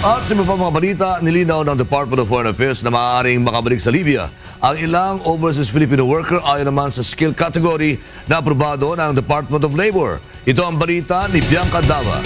At sa pa mga balita, nilinaw ng Department of Foreign Affairs na maaaring makabalik sa Libya ang ilang overseas Filipino worker ayon naman sa skill category na aprobado ng Department of Labor. Ito ang balita ni Bianca Dava.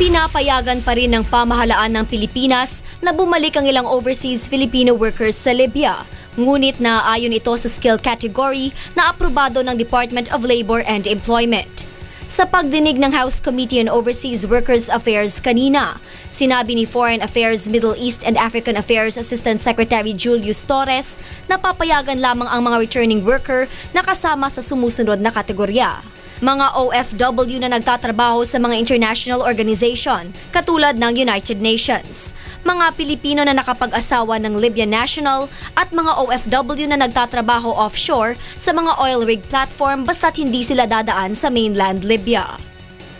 Pinapayagan pa rin ng pamahalaan ng Pilipinas na bumalik ang ilang overseas Filipino workers sa Libya. Ngunit na ayon ito sa skill category na aprobado ng Department of Labor and Employment. Sa pagdinig ng House Committee on Overseas Workers Affairs kanina, sinabi ni Foreign Affairs Middle East and African Affairs Assistant Secretary Julius Torres na papayagan lamang ang mga returning worker na kasama sa sumusunod na kategorya mga OFW na nagtatrabaho sa mga international organization katulad ng United Nations, mga Pilipino na nakapag-asawa ng Libyan national at mga OFW na nagtatrabaho offshore sa mga oil rig platform basta't hindi sila dadaan sa mainland Libya.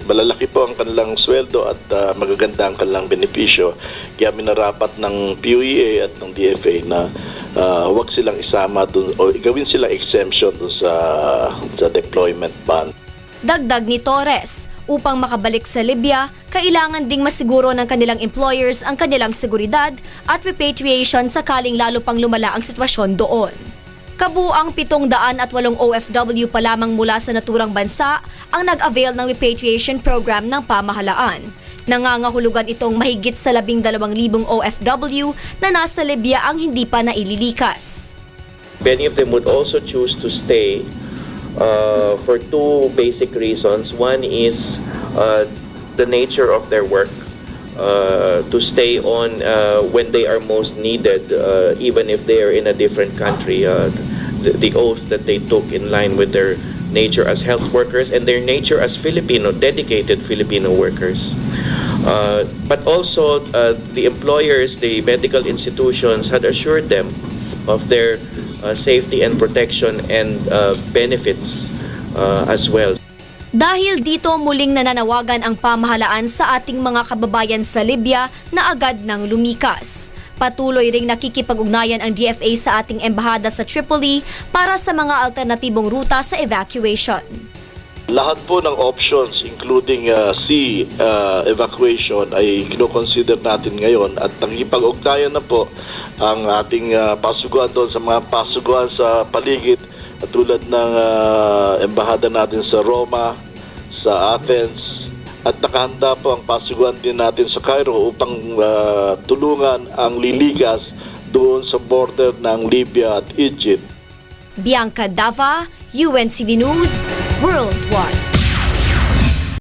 Malalaki po ang kanilang sweldo at ah, magaganda ang kanilang benepisyo. Kaya minarapat ng PUEA at ng DFA na ah, huwag silang isama dun, o gawin silang exemption dun sa, sa deployment ban. Dagdag ni Torres, upang makabalik sa Libya, kailangan ding masiguro ng kanilang employers ang kanilang seguridad at repatriation sakaling lalo pang lumala ang sitwasyon doon. Kabuang 700 at 8 OFW pa lamang mula sa naturang bansa ang nag-avail ng repatriation program ng pamahalaan. Nangangahulugan itong mahigit sa 12,000 OFW na nasa Libya ang hindi pa naililikas. Many of them would also choose to stay uh, for two basic reasons. One is uh, the nature of their work. Uh, to stay on uh, when they are most needed, uh, even if they are in a different country. Uh, the, the oath that they took in line with their nature as health workers and their nature as Filipino, dedicated Filipino workers. Uh, but also, uh, the employers, the medical institutions had assured them of their uh, safety and protection and uh, benefits uh, as well. Dahil dito muling nananawagan ang pamahalaan sa ating mga kababayan sa Libya na agad nang lumikas. Patuloy ring nakikipag-ugnayan ang DFA sa ating embahada sa Tripoli para sa mga alternatibong ruta sa evacuation. Lahat po ng options including uh, sea uh, evacuation ay kinoconsider natin ngayon. At nakikipag-ugnayan na po ang ating uh, pasuguan doon sa mga pasuguan sa paligid. At tulad ng uh, embahada natin sa Roma, sa Athens. At nakahanda po ang pasuguan din natin sa Cairo upang uh, tulungan ang liligas doon sa border ng Libya at Egypt. Bianca Dava, UNCV News, Worldwide.